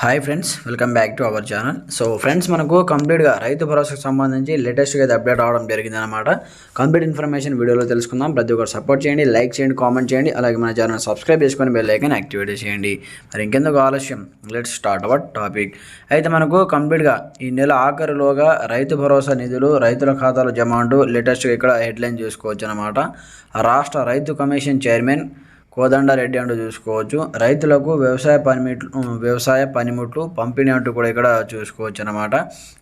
Hi friends welcome back to our channel so friends మనకు కంప్లీట్గా రైతు భరోసాకు సంబంధించి లేటెస్ట్గా అయితే అప్డేట్ అవడం జరిగింది అనమాట కంప్లీట్ ఇన్ఫర్మేషన్ వీడియోలో తెలుసుకుందాం. ప్రతి ఒక్కరు సపోర్ట్ చేయండి లైక్ చేయండి కామెంట్ చేయండి అలాగే మన ఛానల్ సబ్స్క్రైబ్ చేసుకొని బెల్ ఐకన్ యాక్టివేట్ చేయండి. మరి ఇంకెందుకు ఆలస్యం? లెట్స్ స్టార్ట్ అవర్ టాపిక్ అయితే మనకు కంప్లీట్గా ఈ నెల ఆఖరిలోగా రైతు భరోసా నిధులు రైతుల ఖాతాలో జమ అంటూ లేటెస్ట్గా ఇక్కడ హెడ్లైన్ చూసుకోవచ్చు అనమాట రాష్ట్ర రైతు కమిషన్ చైర్మన్ కోదండారెడ్డి అంటూ చూసుకోవచ్చు. రైతులకు వ్యవసాయ పనిముట్లు వ్యవసాయ పనిముట్లు పంపిణీ అంటూ కూడా ఇక్కడ చూసుకోవచ్చు అనమాట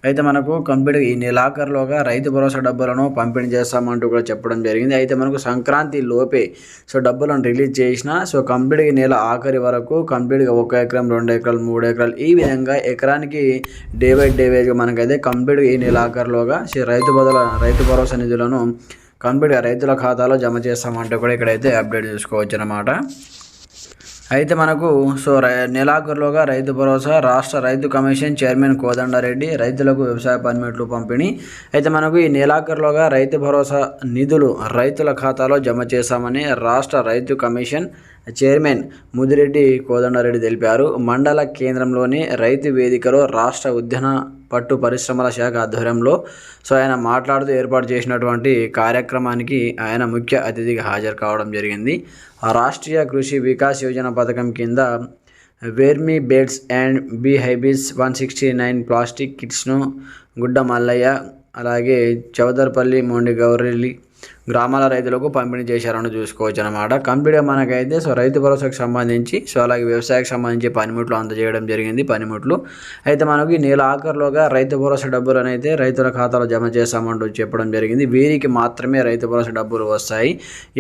అయితే మనకు కంపెనీ ఈ నెలాఖరులోగా రైతు భరోసా డబ్బులను పంపిణీ చేస్తామంటూ కూడా చెప్పడం జరిగింది. అయితే మనకు సంక్రాంతి లోపే సో డబ్బులను రిలీజ్ చేసిన సో కంప్లీట్గా నెల ఆఖరి వరకు కంప్లీట్గా ఒక ఎకరం రెండు ఎకరాలు మూడు ఎకరాలు ఈ విధంగా ఎకరానికి డే బై డే వేజ్గా మనకైతే కంప్లీట్గా ఈ నెల ఆఖరిలోగా రైతు బదుల రైతు భరోసా నిధులను కంప్లీట్గా రైతుల ఖాతాలో జమ చేస్తామంటే కూడా ఇక్కడైతే అప్డేట్ చేసుకోవచ్చు అనమాట అయితే మనకు సో నెలాఖరులోగా రైతు భరోసా రాష్ట్ర రైతు కమిషన్ చైర్మన్ కోదండారెడ్డి రైతులకు వ్యవసాయ పనిముట్లు పంపిణీ. అయితే మనకు ఈ నెలాఖరులోగా రైతు భరోసా నిధులు రైతుల ఖాతాలో జమ చేశామని రాష్ట్ర రైతు కమిషన్ చైర్మన్ ముదిరెడ్డి కోదండారెడ్డి తెలిపారు. మండల కేంద్రంలోని రైతు వేదికలో రాష్ట్ర ఉద్యాన పట్టు పరిశ్రమల శాఖ ఆధ్వర్యంలో సో ఆయన మాట్లాడుతూ ఏర్పాటు చేసినటువంటి కార్యక్రమానికి ఆయన ముఖ్య అతిథిగా హాజరు కావడం జరిగింది. రాష్ట్రీయ కృషి వికాస్ యోజన పథకం కింద వేర్మీ బెడ్స్ అండ్ బీహైబీస్ వన్ సిక్స్టీ నైన్ ప్లాస్టిక్ కిట్స్ను గుడ్డ మల్లయ్య అలాగే చౌదర్పల్లి మోండి గౌరెల్లి గ్రామాల రైతులకు పంపిణీ చేశారని చూసుకోవచ్చు అనమాట కంప్లీట్గా మనకైతే సో రైతు భరోసాకు సంబంధించి సో అలాగే వ్యవసాయకు సంబంధించి పనిముట్లు అందజేయడం జరిగింది పనిముట్లు. అయితే మనకి ఈ నెల ఆఖరిలోగా రైతు భరోసా డబ్బులు అయితే రైతుల ఖాతాలో జమ చేస్తామంటూ చెప్పడం జరిగింది. వీరికి మాత్రమే రైతు భరోసా డబ్బులు వస్తాయి.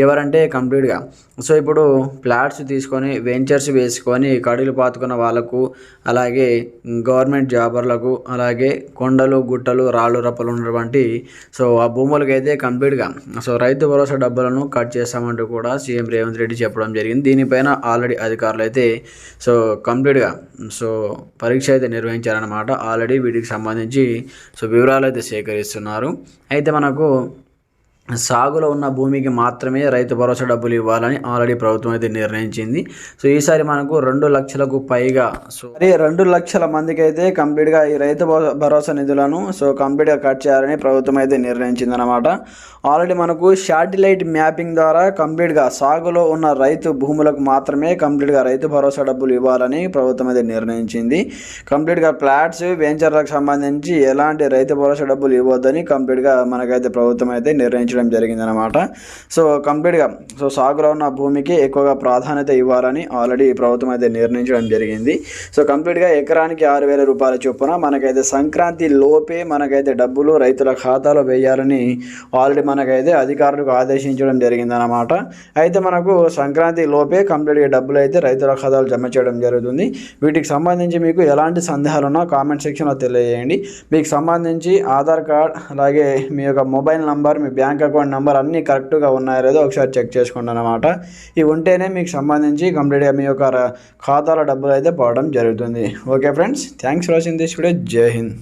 ఎవరంటే కంప్లీట్గా. సో ఇప్పుడు ఫ్లాట్స్ తీసుకొని వెంచర్స్ వేసుకొని కడులు పాతుకున్న వాళ్ళకు అలాగే గవర్నమెంట్ జాబర్లకు అలాగే కొండలు గుట్టలు రాళ్ళు రప్పలు ఉన్నటువంటి సో ఆ భూములకైతే అయితే కంప్లీట్గా. సో రైతు భరోసా డబ్బులను కట్ చేస్తామంటూ కూడా సీఎం రేవంత్ రెడ్డి చెప్పడం జరిగింది. దీనిపైన ఆల్రెడీ అధికారులు అయితే సో కంప్లీట్గా సో పరీక్ష అయితే నిర్వహించారనమాట ఆల్రెడీ వీటికి సంబంధించి సో వివరాలు అయితే సేకరిస్తున్నారు. అయితే మనకు సాగులో ఉన్న భూమికి మాత్రమే రైతు భరోసా డబ్బులు ఇవ్వాలని ఆల్రెడీ ప్రభుత్వం అయితే నిర్ణయించింది. సో ఈసారి మనకు రెండు లక్షలకు పైగా సో మరి రెండు లక్షల మందికి అయితే కంప్లీట్గా ఈ రైతు భరోసా నిధులను సో కంప్లీట్గా కట్ చేయాలని ప్రభుత్వం అయితే నిర్ణయించింది అనమాట ఆల్రెడీ మనకు శాటిలైట్ మ్యాపింగ్ ద్వారా కంప్లీట్గా సాగులో ఉన్న రైతు భూములకు మాత్రమే కంప్లీట్గా రైతు భరోసా డబ్బులు ఇవ్వాలని ప్రభుత్వం అయితే నిర్ణయించింది. కంప్లీట్గా ఫ్లాట్స్ వెంచర్లకు సంబంధించి ఎలాంటి రైతు భరోసా డబ్బులు ఇవ్వద్దని కంప్లీట్గా మనకైతే ప్రభుత్వం అయితే నిర్ణయించింది జరిగింది జరిగిందనమాట సో కంప్లీట్గా సో సాగులో ఉన్న భూమికి ఎక్కువగా ప్రాధాన్యత ఇవ్వాలని ఆల్రెడీ ప్రభుత్వం అయితే నిర్ణయించడం జరిగింది. సో కంప్లీట్గా ఎకరానికి ఆరు వేల రూపాయల చొప్పున మనకైతే సంక్రాంతి లోపే మనకైతే డబ్బులు రైతుల ఖాతాలో వేయాలని ఆల్రెడీ మనకైతే అధికారులకు ఆదేశించడం జరిగిందనమాట అయితే మనకు సంక్రాంతి లోపే కంప్లీట్గా డబ్బులు అయితే రైతుల ఖాతాలు జమ చేయడం జరుగుతుంది. వీటికి సంబంధించి మీకు ఎలాంటి సందేహాలు ఉన్నా కామెంట్ సెక్షన్లో తెలియజేయండి. మీకు సంబంధించి ఆధార్ కార్డ్ అలాగే మీ యొక్క మొబైల్ నంబర్ మీ బ్యాంక్ అకౌంట్ నెంబర్ అన్నీ కరెక్ట్గా ఉన్నాయో లేదో ఒకసారి చెక్ చేసుకోండి అనమాట ఇవి ఉంటేనే మీకు సంబంధించి కంప్లీట్గా మీ యొక్క ఖాతాలో డబ్బులు అయితే పోవడం జరుగుతుంది. Okay friends thanks for watching this video Jai Hind